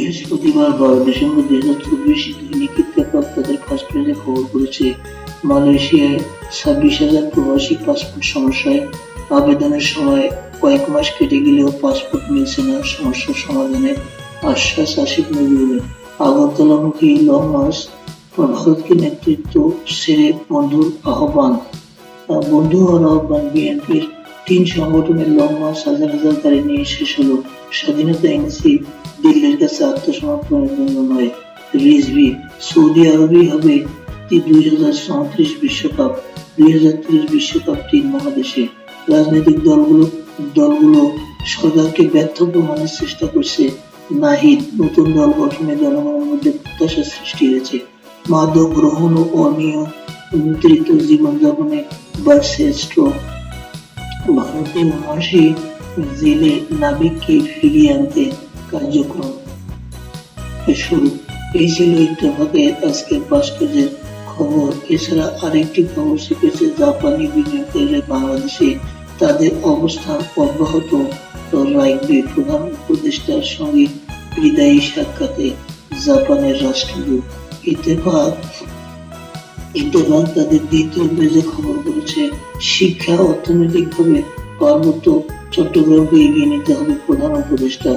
বৃহস্পতিবার বারো ডিসেম্বর দুই হাজার চব্বিশ দৈনিক ইত্তেফাক তাদের ফার্স্ট খবর করেছে মালয়েশিয়ায় ছাব্বিশ হাজার প্রবাসী পাসপোর্ট সমস্যায় আবেদনের সময় কয়েক মাস কেটে গেলেও পাসপোর্ট মিলছে না। সমস্যার সমাধানে আশ্বাস আসিফ নজরুলের। আগরতলামুখী লং মার্চ ভারতকে নেতৃত্ব সেরে বন্ধুর আহ্বান। বন্ধু হওয়ার আহ্বান বিএনপির। তিন সংগঠনের লং মার্চ হাজার হাজার গাড়ি নিয়ে শেষ হলো। স্বাধীনতা এনেছি দিল্লির কাছে আত্মসমর্পণের জন্য নয়, রিজভি সৌদি আরবই হবে দুই হাজার চৌত্রিশ বিশ্বকাপ, দুই হাজার ত্রিশ বিশ্বকাপ তিন মহাদেশে রাজনৈতিক দলগুলো দলগুলো সরকারকে ব্যর্থ প্রমাণের চেষ্টা করছে। নাহিদ নতুন দল গঠনে জনগণের মধ্যে প্রত্যাশা সৃষ্টি হয়েছে। মাদক গ্রহণ ও অনিয়ন্ত্রিত জীবনযাপনে বাড়ছে স্ট্রোক ভারতের মহাশী জেলে নাবিককে ফিরিয়ে আনতে কার্যক্রম? শুরু। এই ছিল ইত্তেফাকের আজকে পেজের খবর। এছাড়া আরেকটি খবর শিখেছে, জাপানি বিনিয়োগকারীরা বাংলাদেশে তাদের অবস্থান অব্যাহত। রাখবে প্রধান উপদেষ্টার সঙ্গে বিদায়ী সাক্ষাতে জাপানের রাষ্ট্রদূত ইত্তেফাক। ইত্তেফাক তাদের দ্বিতীয় পেজে খবর করেছে, শিক্ষা অর্থনৈতিকভাবে পার্বত্য চট্টগ্রামকে এগিয়ে নিতে হবে প্রধান উপদেষ্টা।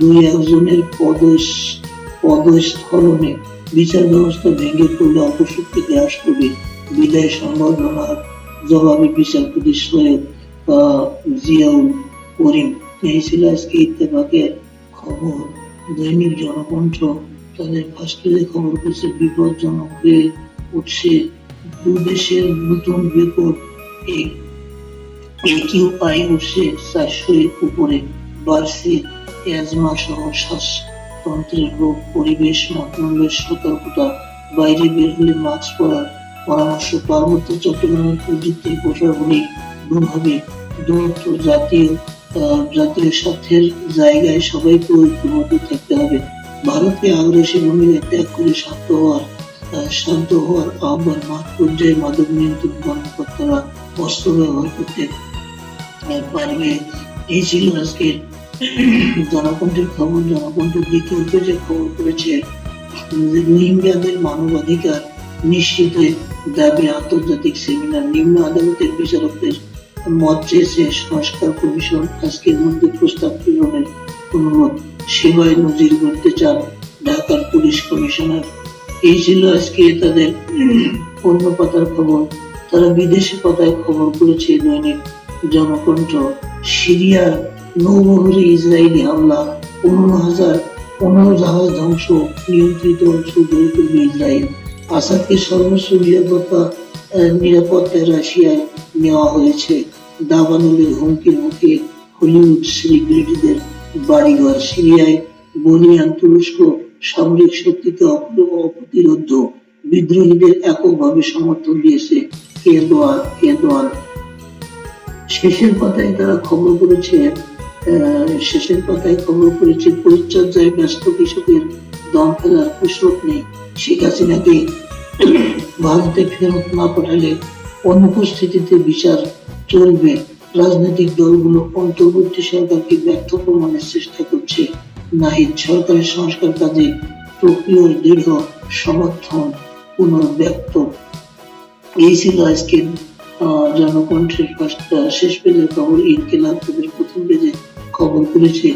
দুই একজনের পদস পদস্খলনে বিচার ব্যবস্থা ভেঙে পড়লে অপশক্তি গ্রাস করবে বিদায় সম্ভাবনার জবাবে বিচারপতি সৈয়দ জিয়াউল করিম। এই ছিল আজকে ইত্তেফাকের খবর। দৈনিক জনকণ্ঠ তাদের ফার্স্ট খবর করছে বিপজ্জনক হয়ে উঠছে দুদেশের নতুন রেকর্ড। একিউআই উঠছে চারশো উপরে বাড়ছে অ্যাজমা সহ শ্বাসতন্ত্রের রোগ, পরিবেশ মন্ত্রণালয়ের সতর্কতা, বাইরে বের হলে মাস্ক পরার পরামর্শ পার্বত্য চট্টগ্রামের প্রযুক্তির প্রসারগুলি দূর হবে দূরত্ব, জাতীয় জাতীয় স্বার্থের জায়গায় সবাইকে ঐক্যবদ্ধ থাকতে হবে। ভারতকে আগ্রাসী ভূমিকা ত্যাগ করে শান্ত হওয়ার শান্ত হওয়ার আহ্বান মাঠ পর্যায়ে মাদক নিয়ন্ত্রণ কর্মকর্তারা অস্ত্র ব্যবহার করতে পারবে। এই ছিল জনকণ্ঠের খবর। জনকণ্ঠের পেজে খবর করেছে রোহিঙ্গাদের মানবাধিকার নিশ্চিতে দাবি আন্তর্জাতিক সেমিনার। নিম্ন আদালতের বিচারকদের মত চেয়েছে সংস্কার কমিশন আজকের মধ্যে প্রস্তাব প্রেরণের অনুরোধ। সেবায় নজির করতে চান ঢাকার পুলিশ কমিশনার। এই ছিল আজকে তাদের অন্য পাতার খবর। তারা বিদেশি পাতায় খবর করেছে দৈনিক জনকণ্ঠ সিরিয়ার নৌবহরে ইসরায়েলি হামলা, পনেরো হাজার, পনেরো জাহাজ ধ্বংস, নিয়ন্ত্রিত অঞ্চল গড়ে তুলবে ইসরায়েল আসাদকে সর্বোচ্চ নিরাপত্তা নিরাপত্তায় রাশিয়ায় নেওয়া হয়েছে। দাবানলের হুমকির মুখে হলিউড সেলিব্রিটিদের বাড়িঘর। সিরিয়ায় বলিয়ান তুরস্ক সামরিক শক্তিতে অপ- অপ্রতিরোধ। বিদ্রোহীদের এককভাবে সমর্থন দিয়েছে এরদোয়ান এরদোয়ান। শেষের পাতায় তারা খবর করেছে শেষের পাতায় খবর করেছে পরিচর্যায় ব্যস্ত কৃষকের দম ফেলার ফুসরত নেই শেখ হাসিনাকে ভারতে ফেরত না পাঠালে অনুপস্থিতিতে বিচার চলবে। রাজনৈতিক দলগুলো অন্তর্বর্তী সরকারকে ব্যর্থ প্রমাণের চেষ্টা করছে। নাহিদ সরকারের সংস্কার কাজে প্রক্রিয়ার দৃঢ় সমর্থন পুনর্ব্যক্ত। এই ছিল আজকে আহ, জনকণ্ঠের ফার্স্ট শেষ পেজের খবর ইনকিলাব তাদের প্রথম পেজে খবর করেছে,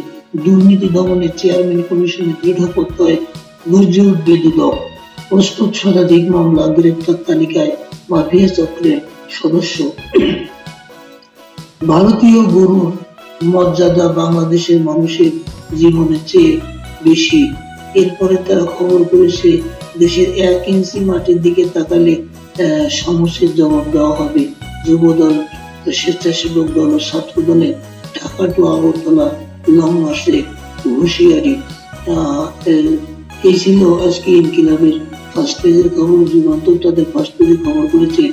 দুর্নীতি দমনের চেয়ারম্যান কমিশনের দৃঢ় প্রত্যয় গর্জে উঠবে দুদক প্রস্তুত শতাধিক মামলা, গ্রেপ্তার তালিকায় মাফিয়া চক্রের সদস্য। ভারতীয় গরুর মর্যাদা বাংলাদেশের মানুষের জীবনের চেয়ে বেশি। এরপরে তারা খবর করেছে, দেশের এক ইঞ্চি মাটির দিকে তাকালে সমস্যার জবাব দেওয়া হবে। যুবদল স্বেচ্ছাসেবক দল ও ছাত্র দলে ঢাকা টু আগরতলা লং মাসে হুঁশিয়ারি। এই ছিল আজকে ইনকিলাবের ফার্স্ট পেজের খবর। তাদের ফার্স্ট খবর করেছে,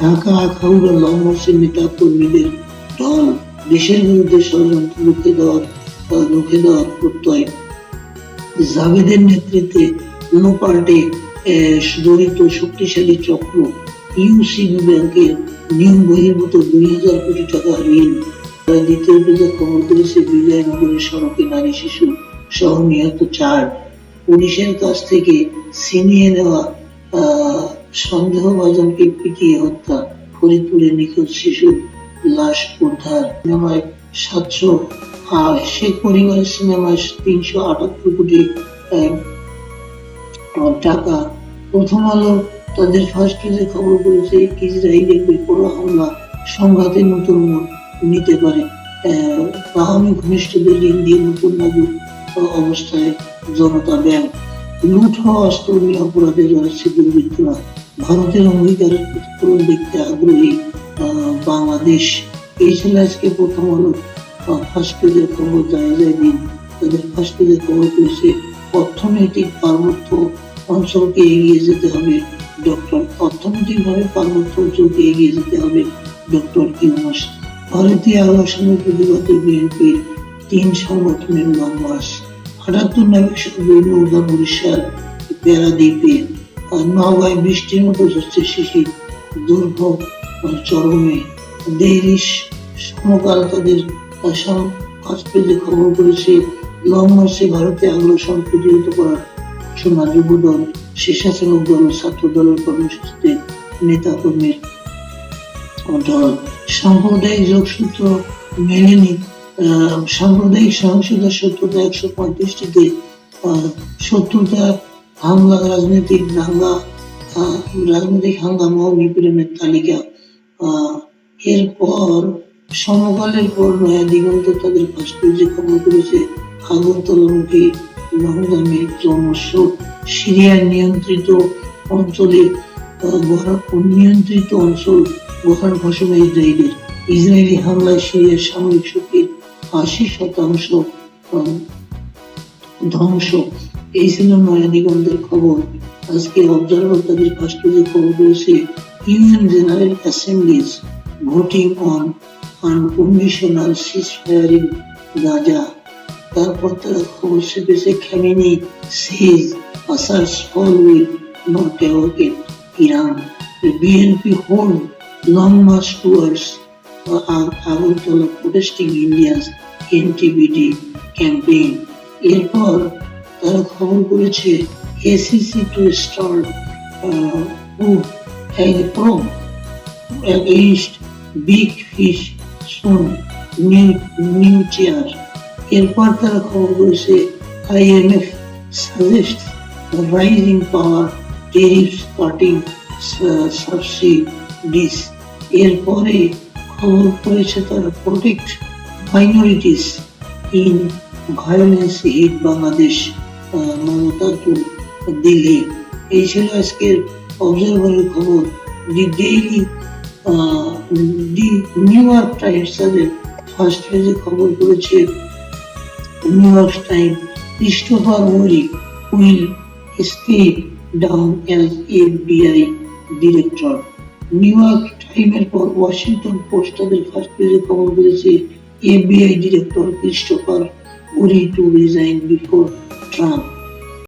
ঢাকা আখাউড়া লং মার্চের নেতা কর্মীদের দল দেশের বিরুদ্ধে ষড়যন্ত্র রুখে দেওয়ার রুখে দেওয়ার প্রত্যয়। জাভেদের নেতৃত্বে কোনো পার্টি জড়িত শক্তিশালী চক্র ইউসিবি ব্যাংকের নিয়ম বহির্ভূত দুই হাজার কোটি টাকা ঋণ তারা দ্বিতীয় পেজে খবর করেছে সড়কে নারী শিশু সহ নিহত চার। পুলিশের কাছ থেকে ছিনিয়ে নেওয়া সন্দেহভাজনকে পিটিয়ে হত্যা। ফরিদপুরে নিখোঁজ লাশ উদ্ধার। সিনেমায় সাতশো শেখ পরিবারের সিনেমায় তিনশো আটাত্তর কোটি টাকা। প্রথম আলো তাদের ফার্স্ট খবর করেছে ইসরায়েলের বেপরোয়া হামলা সংঘাতে নতুন মোড় নিতে পারে। বাহামি ঘনিষ্ঠদের ঋণ দিয়ে নতুন লাগু অবস্থায় জনতা ব্যাংক। লুট হওয়া অস্ত্র নিয়ে অপরাধে রয়েছে দুর্বৃত্তরা ভারতের অঙ্গীকারের প্রতিফলন দেখতে আগ্রহী বাংলাদেশ। এই ছিল আজকে প্রথম আলো। ফার্স্ট পেজের খবর জায়গায় দিন তাদের ফার্স্ট পেজের খবর করেছে অর্থনৈতিক পার্বত্য অঞ্চলকে এগিয়ে যেতে হবে। ডক্টর অর্থনৈতিকভাবে পার্বত্য অঞ্চলকে এগিয়ে যেতে হবে। ডক্টর ইউনুস, ভারতীয় আবাসনের প্রতিবাদে বিএনপির তিন সংগঠনের মার্চ আটাত্তর নাবিক সদর নৌকা বরিশাল প্যারাদ্বীপে নওগাঁয় বৃষ্টির মতো হচ্ছে শিশির দুর্ভোগ চরমে। দেরিস সমকাল তাদের পাঁচ পেজে খবর করেছে লং মার্চে ভারতে আগ্রাসন প্রতিহত করার ঘোষণা যুবদল স্বেচ্ছাসেবক দল ছাত্র দলের কর্মসূচিতে সাম্প্রদায়িক যোগসূত্র আহ, সাম্প্রদায়িক সহিংসতার সত্যতা একশো পঁয়ত্রিশটিতে সত্যতা হামলা রাজনৈতিক দাঙ্গা রাজনৈতিক হাঙ্গামা ও নিপীড়নের তালিকা। এরপর সমকালের পর নয়া দিগন্ত তাদের পেজে খবর করেছে আগরতলামুখী নিয়ন্ত্রিত অঞ্চলে নিয়ন্ত্রিত অঞ্চল গোহার ঘোষণা ইসরায়েলের। ইসরায়েলি হামলায় সিরিয়ার সামরিক শক্তির আশি শতাংশ ধ্বংস। এই ছিল নয়া দিগন্তের খবর। আজকে অবজারভার তাদের ফার্স্ট খবর করেছে UN general assembly's voting on unconditional ceasefire তারপর তারা খবর চেপেছে Khamenei says will not awaken Iran BNP hold long march towards Agartala protesting India's anti BD campaign. এরপর তারা খবর করেছে ACC to start probe against big fish soon new new chair এরপর তারা খবর করেছে IMF suggest rising power tariff cutting subsidies এরপরে খবর করেছে তারা protect minorities in violence hit Bangladesh Mamata to Delhi. এই ছিল আজকের অবজারভারের খবর। The daily the New York Times তাদের ফার্স্ট পেজে খবর করেছে New York Time Christopher Murray will step down as FBI director. New York টাইমের পর ওয়াশিংটন পোস্ট তাদের ফার্স্ট পেজে খবর করেছে FBI director Christopher Wray to resign before Trump.